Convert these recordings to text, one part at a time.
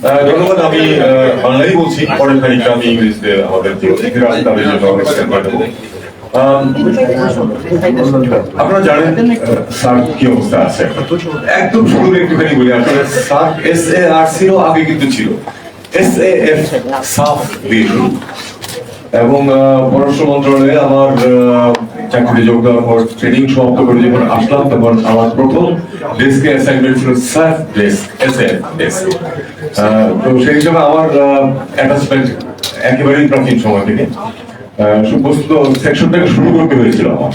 ধন্যবাদ আমি বাংলায় বলছি পরের আমি ইংরেজিতে আমাদের তাদের জন্য। আম, আপনারা জানেন সার্ক কি অবস্থা আছে? একদম একটুখানি বলি আসলে সার্ক এস এ আর আগে কিন্তু ছিল। এস এ এফ সাফ এবং পররাষ্ট্র মন্ত্রণালয়ে আমার চাকরিতে যোগ দেওয়ার পর ট্রেনিং সমাপ্ত করে যখন আসলাম তখন আমার প্রথম ডেস্কে অ্যাসাইনমেন্ট ছিল ডেস্ক এস ডেস্ক। তো সেই হিসাবে আমার অ্যাটাচমেন্ট একেবারেই প্রাচীন সময় থেকে। বস্তুত সেকশনটাকে শুরু করতে হয়েছিল আমার।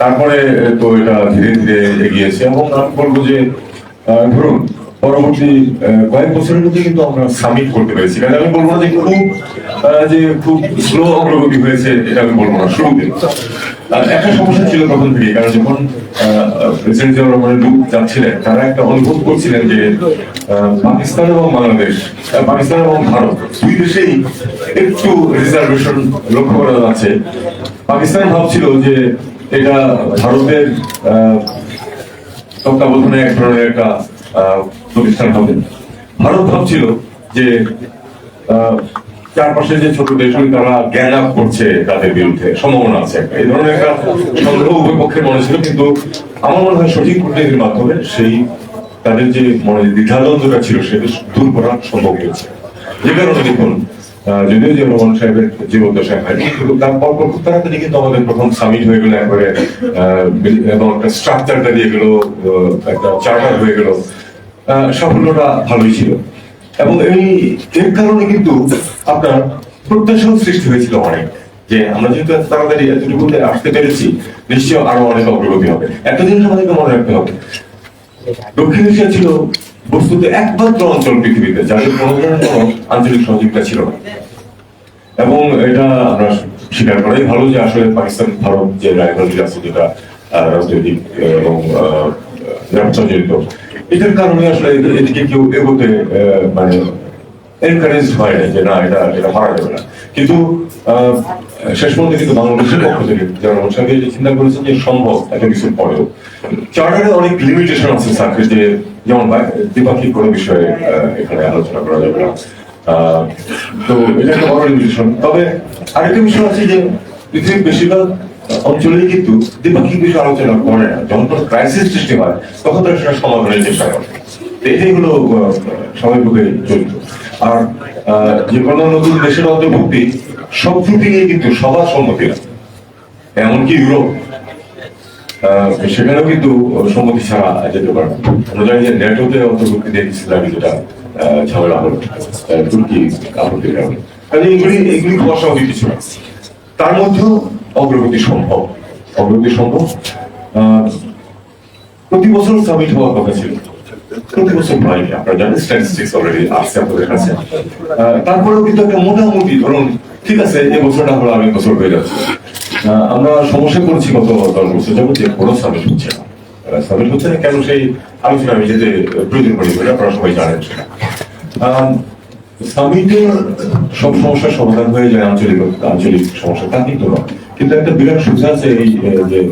তারপরে তো এটা ধীরে ধীরে এগিয়েছে এবং আমি বলব যে ধরুন পরবর্তী কয়েক বছরের মধ্যে কিন্তু আমরা করতে পেরেছি। আমি বলব না যে খুব যে খুব স্লো অগ্রগতি হয়েছে, এটা আমি বলব না, শুরুতে। একটা সমস্যা ছিল তখন থেকে, কারণ যখন প্রেসিডেন্ট জিয়াউর রহমানের লোক যাচ্ছিলেন, তারা একটা অনুভব করছিলেন যে পাকিস্তান এবং বাংলাদেশ পাকিস্তান এবং ভারত, দুই দেশেই একটু রিজার্ভেশন লক্ষ্য করা যাচ্ছে পাকিস্তান ভাবছিল যে এটা ভারতের তত্ত্বাবধানে এক ধরনের একটা প্রতিষ্ঠান হবে ভারত ভাবছিল যে চারপাশে যে ছোট দেশগুলি, তারা জ্ঞান আপ করছে তাদের বিরুদ্ধে। সম্ভাবনা আছে। এই ধরনের একটা সন্দেহ উভয় পক্ষের মনে ছিল, কিন্তু আমার মনে হয় সঠিক কূটনীতির মাধ্যমে সেই তাদের যে মনে দ্বিধাদ্বন্দ্বটা ছিল, সেটা দূর করা সম্ভব হয়েছে। যে কারণে দেখুন যদিও যে রহমান সাহেবের জীবদ্দশায় হয়নি, কিন্তু তারপর পর খুব তাড়াতাড়ি কিন্তু আমাদের প্রথম সামিট হয়ে গেল, একবারে এবং একটা স্ট্রাকচারটা দিয়ে গেল একটা চার্টার হয়ে গেল। সাফল্যটা ভালোই ছিল। এবং এই এর কারণে কিন্তু আপনার প্রত্যাশাও সৃষ্টি হয়েছিল অনেক যে আমরা যেহেতু তাড়াতাড়ি আসতে পেরেছি নিশ্চয় আরও অনেক অগ্রগতি হবে। একটা জিনিস আমাদেরকে মনে রাখতে হবে দক্ষিণ এশিয়া ছিল বস্তুত একমাত্র অঞ্চল পৃথিবীতে যাদের কোনো ধরনের আঞ্চলিক সহযোগিতা ছিল না। এবং এটা আমরা স্বীকার করাই ভালো যে আসলে পাকিস্তান ভারত যে রাইভালরি আছে যেটা রাজনৈতিক এবং আহ, এটার কারণে আসলে এদের- এদিকে কেউ এগোতে মানে এনকারেজ হয় না যে না, এটা এটা মারা যাবে না। কিন্তু শেষ পর্যন্ত কিন্তু বাংলাদেশের পক্ষ থেকে যারা সঙ্গে চিন্তা করেছেন যে সম্ভব একটা কিছুর পরেও চার্টারে অনেক লিমিটেশন আছে সার্কিট যে যেমন দ্বিপাক্ষিক কোনো বিষয়ে এখানে আলোচনা করা যাবে না। তো এটা একটা বড় লিমিটেশন তবে আরেকটা বিষয় আছে যে পৃথিবীর বেশিরভাগ অঞ্চলেই কিন্তু দ্বিপাক্ষিক বিষয়ে আলোচনা করে না। যখন কোনো ক্রাইসিস সৃষ্টি হয়, তখন তারা সেটা সমাধানের চেষ্টা করে। স্বাভাবিকভাবে আর যে কোনো নতুন দেশের অন্তর্ভুক্তি সব কিন্তু সবার সম্মতি না। এমনকি ইউরোপ। সেখানেও কিন্তু সম্মতি ছাড়া যেতে পারে আমরা জানি যে নেটোতে অন্তর্ভুক্তি যেটা ঝামেলা হলো। তুর্কি আপত্তির কারণে। এগুলি এগুলি কিছু না তার মধ্যেও অগ্রগতি সম্ভব। অগ্রগতি সম্ভব? প্রতি বছর সামিট হওয়ার কথা ছিল। প্রতি বছর আপনারা জানেন স্ট্যাটিস্টিক্স অলরেডি আসছে আপনাদের কাছে। তারপরেও কিন্তু একটা মোটামুটি ধরুন, ঠিক আছে বছরটা হলো আগামী বছর হয়ে আমরা সমস্যা করেছি গত দশ বছর যে কোনো সামিট হচ্ছে না। সামিট হচ্ছে না কেন সেই আলোচনা আমি যেতে প্রয়োজন আপনারা সবাই জানেন সেটা সামিটের সব সমস্যার সমাধান হয়ে যায় আঞ্চলিক আঞ্চলিক সমস্যা, তা কিন্তু নয়। কিন্তু একটা বিরাট সুবিধা আছে এই যে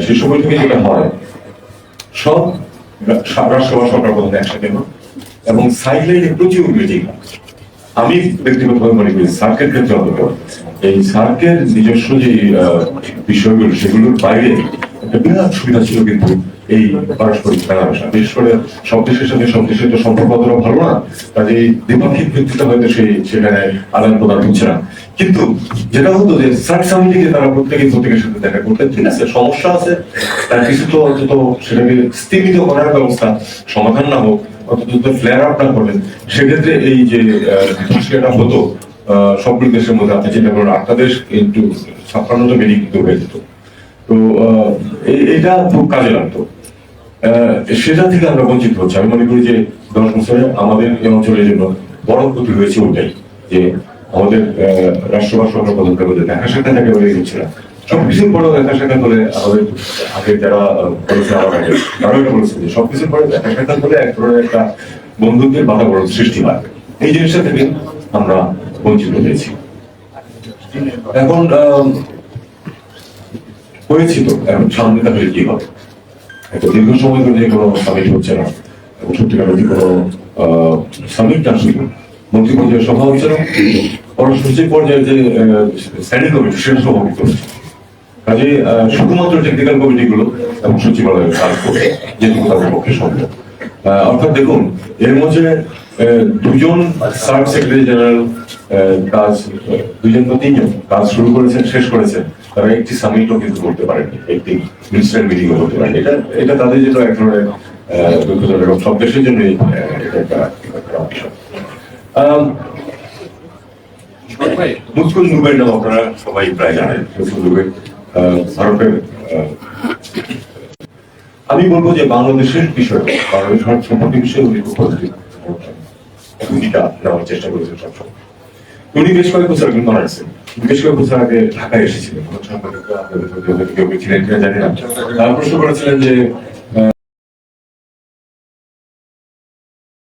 শীর্ষ বৈঠকে যেটা হয়, সব রা- রাষ্ট্র বা সরকার প্রধান একসাথে এবং সাইডলাইনে প্রচুর মিটিং আমি ব্যক্তিগতভাবে মনে করি সার্কের ক্ষেত্রে অন্তত এই সার্কের নিজস্ব যে বিষয়গুলো, সেগুলোর বাইরে একটা বিরাট সুবিধা ছিল কিন্তু এই পারস্পরিক মেলামেশা বিশেষ করে সব সাথে সব তো সম্পর্ক অতটা ভালো না কাজে এই দ্বিপাক্ষিক ভিত্তিতে হয়তো সেই সেখানে আদান প্রদান হচ্ছে না। কিন্তু যেটা হতো যে সার্ক সামিটে তারা প্রত্যেকে প্রত্যেকের সাথে দেখা করতেন ঠিক আছে সমস্যা আছে। তার কিছু তো অন্তত সেটাকে স্থিমিত করার ব্যবস্থা সমাধান না হোক অন্তত ফ্লেয়ার আপ না করলেন সেক্ষেত্রে এই যে সেটা হতো সবগুলো দেশের মধ্যে আপনি চিন্তা করেন আটটা দেশ কিন্তু ছাপ্পান্নটা বেরিয়ে হয়ে যেত। তো আহ, এই- এটা খুব কাজে লাগতো। সেটা থেকে আমরা বঞ্চিত হচ্ছি। আমি মনে করি যে দশ বছরে আমাদের এই অঞ্চলের জন্য বড় ক্ষতি হয়েছে ওটাই যে আমাদের আহ, রাষ্ট্র বা সরকার প্রধানদের মধ্যে দেখা সাক্ষাৎ একেবারে হচ্ছে না। সবকিছুর পরেও দেখা সাক্ষাৎ হলে আমাদের আগে যারা করেছে আমার আগে তারাও এটা বলেছে যে সবকিছুর পরে দেখা সাক্ষাৎ হলে এক ধরনের একটা বন্ধুত্বের বাতাবরণ সৃষ্টি হয়। এই জিনিসটা থেকে আমরা বঞ্চিত হয়েছি। এখন আহ, হয়েছি এখন সামনে তাহলে কি হবে? একটা দীর্ঘ সময় ধরে কোনো সামিট হচ্ছে না। এবং সত্যিকার অর্থে কোনো সামিটটা আসলে মন্ত্রী পর্যায়ে সভা হচ্ছে না পররাষ্ট্র পর্যায়ে যে স্ট্যান্ডিং কমিটি সেটা সভাপতি হচ্ছে। কাজে শুধুমাত্র টেকনিক্যাল কমিটিগুলো এবং সচিবালয়ের কাজ করবে যেটুকু তাদের পক্ষে সম্ভব। অর্থাৎ দেখুন, এর মধ্যে দুজন সাব সেক্রেটারি জেনারেল কাজ দুজন তো তিনজন কাজ শুরু করেছেন, শেষ করেছেন। তারা একটি সামিটও কিন্তু করতে পারেনি একটি মিনিস্টার মিটিংও করতে পারেনি। এটা এটা তাদের জন্য এক ধরনের দুঃখজনক এবং সব দেশের জন্যই আহ, এটা একটা বিষয় মুসকুল নুবের নাম আপনারা সবাই প্রায় জানেন মুসকুল আহ, ভারতের আমি বলব যে বাংলাদেশের বিষয় বাংলাদেশ ভারত সম্পর্কে বিষয়ে উনি খুব পজিটিভ ভূমিকা নেওয়ার চেষ্টা করেছেন সবসময়। উনি বেশ কয়েক বছর আগে গেছেন বছর আগে ঢাকায় এসেছিলেন। কোন সাংবাদিকরা আপনাদের কেউ ছিলেন কিনা প্রশ্ন করেছিলেন যে